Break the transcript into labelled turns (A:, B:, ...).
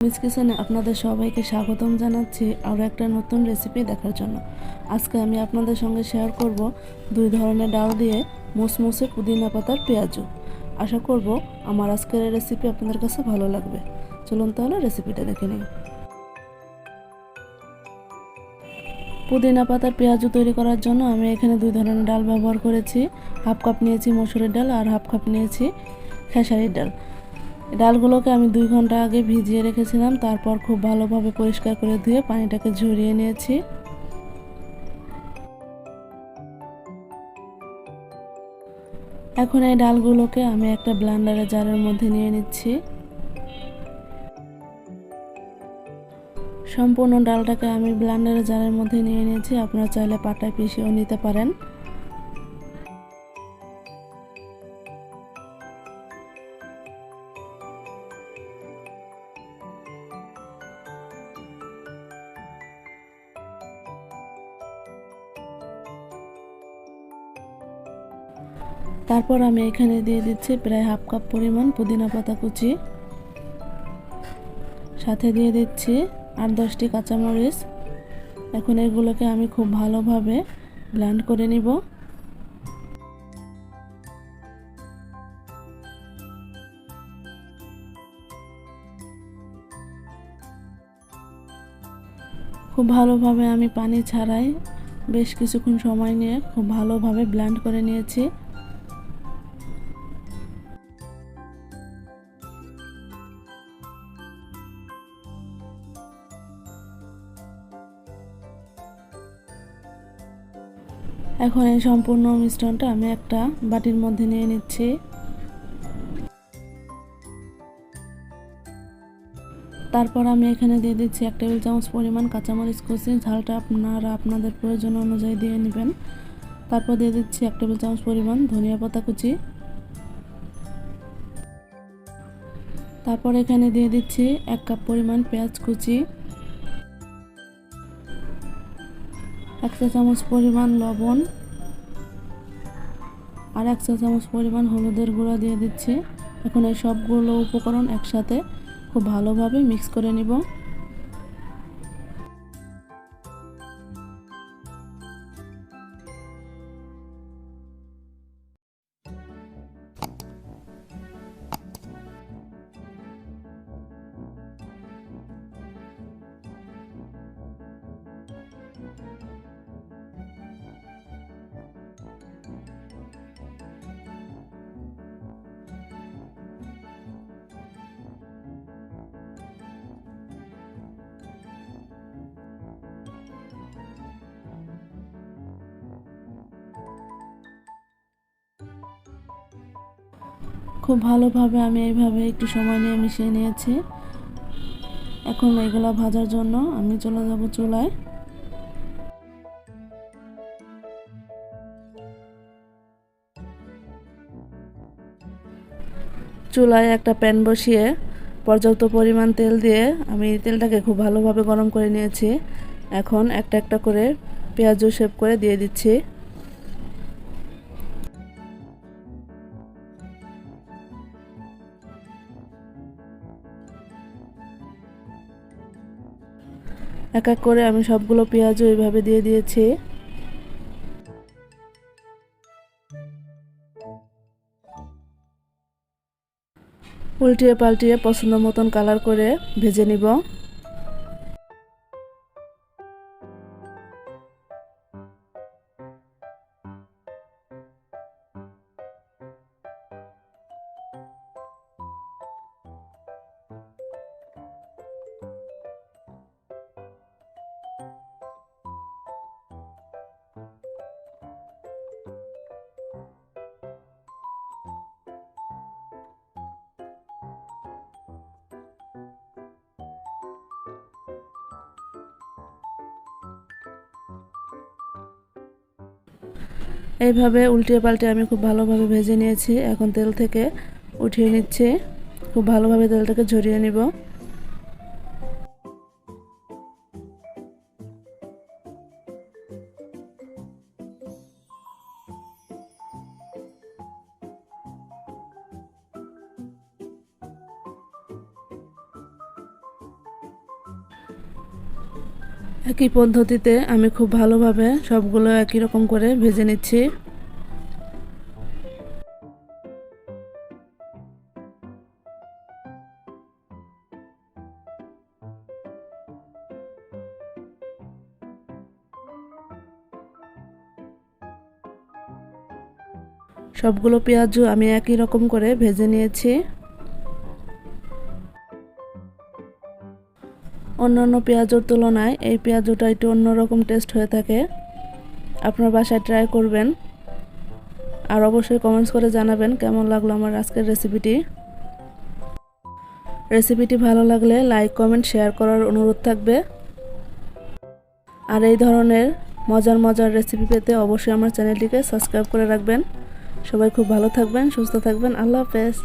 A: Miss কিচেনে আপনাদের সবাইকে স্বাগতম জানাচ্ছি আরও একটা নতুন রেসিপি দেখার জন্য। আজকে আমি আপনাদের সঙ্গে শেয়ার করব দুই ধরনের ডাল দিয়ে মুসমুসে পুদিনা পাতার পেঁয়াজু। আশা করব আমার আজকের রেসিপি আপনাদের কাছে ভালো লাগবে। চলুন তাহলে রেসিপিটা দেখে নিই। পুদিনা পাতার পেঁয়াজু তৈরি করার জন্য আমি এখানে দুই ধরনের ডাল ব্যবহার করেছি। হাফ কাপ নিয়েছি মসুরের ডাল আর হাফ কাপ নিয়েছি খেসারির ডাল। ডালগুলোকে আমি দুই ঘণ্টা আগে ভিজিয়ে রেখেছিলাম, তারপর খুব ভালোভাবে পরিষ্কার করে ধুয়ে পানিটাকে ঝরিয়ে নিয়েছি। এখন এই ডালগুলোকে আমি একটা ব্লান্ডারের জারের মধ্যে নিয়ে নিচ্ছি। সম্পূর্ণ ডালটাকে আমি ব্লান্ডারের জারের মধ্যে নিয়ে নিয়েছি, আপনারা চাইলে পাটায় পিষেও নিতে পারেন। তারপর আমি এখানে দিয়ে দিচ্ছি প্রায় হাফ কাপ পরিমাণ পুদিনা পাতা কুচি। সাথে দিয়ে দিচ্ছি আট দশটি কাঁচামরিচ। এখন এগুলোকে আমি খুব ভালোভাবে ব্লেন্ড করে নিব। খুব ভালোভাবে আমি পানি ছাড়াই বেশ কিছুক্ষণ সময় নিয়ে খুব ভালোভাবে ব্লেন্ড করে নিয়েছি। এখন এই সম্পূর্ণ মিশ্রণটা আমি একটা বাটির মধ্যে নিয়ে নিচ্ছি। তারপর আমি এখানে দিয়ে দিচ্ছি এক টেবিল চামচ পরিমাণ কাঁচামরিচ কুচি। ঝালটা আপনারা আপনাদের প্রয়োজন অনুযায়ী দিয়ে নেবেন। তারপর দিয়ে দিচ্ছি এক টেবিল চামচ পরিমাণ ধনিয়া পাতা কুচি। তারপর এখানে দিয়ে দিচ্ছি এক কাপ পরিমাণ পেঁয়াজ কুচি। এক চা চামচ পরিমাণ লবণ আর এক চা চামচ পরিমাণ হলুদের গুঁড়া দিয়ে দিচ্ছি। এখন এই সবগুলো উপকরণ একসাথে খুব ভালোভাবে মিক্স করে নিব। খুব ভালোভাবে আমি এইভাবে একটু সময় নিয়ে মিশিয়ে নিয়েছি। এখন এগুলো ভাজার জন্য আমি চলে যাব চুলায়। চুলায় একটা প্যান বসিয়ে পর্যাপ্ত পরিমাণ তেল দিয়ে আমি তেলটাকে খুব ভালোভাবে গরম করে নিয়েছি। এখন একটা একটা করে পেঁয়াজও শেপ করে দিয়ে দিচ্ছি। এক এক করে আমি সবগুলো পেঁয়াজও এইভাবে দিয়ে দিয়েছি। উল্টিয়ে পাল্টিয়ে পছন্দ মতন কালার করে ভেজে নিব। এইভাবে উল্টিয়ে পাল্টে আমি খুব ভালোভাবে ভেজে নিয়েছি। এখন তেল থেকে উঠিয়ে নিচ্ছি। খুব ভালোভাবে তেলটাকে ঝরিয়ে নিব। একই পদ্ধতিতে আমি খুব ভালোভাবে সবগুলো একই রকম করে ভেজে নিচ্ছি। সবগুলো পেঁয়াজও আমি একই রকম করে ভেজে নিয়েছি। অন্যান্য পেঁয়াজের তুলনায় এই পেঁয়াজটা একটু অন্যরকম টেস্ট হয়ে থাকে। আপনার বাসায় ট্রাই করবেন। আর অবশ্যই কমেন্টস করে জানাবেন কেমন লাগল আমার আজকের রেসিপিটি রেসিপিটি ভালো লাগলে লাইক কমেন্ট শেয়ার করার অনুরোধ থাকবে। আর এই ধরনের মজার মজার রেসিপি পেতে অবশ্যই আমার চ্যানেলটিকে সাবস্ক্রাইব করে রাখবেন। সবাই খুব ভালো থাকবেন, সুস্থ থাকবেন। আল্লাহ হাফেজ।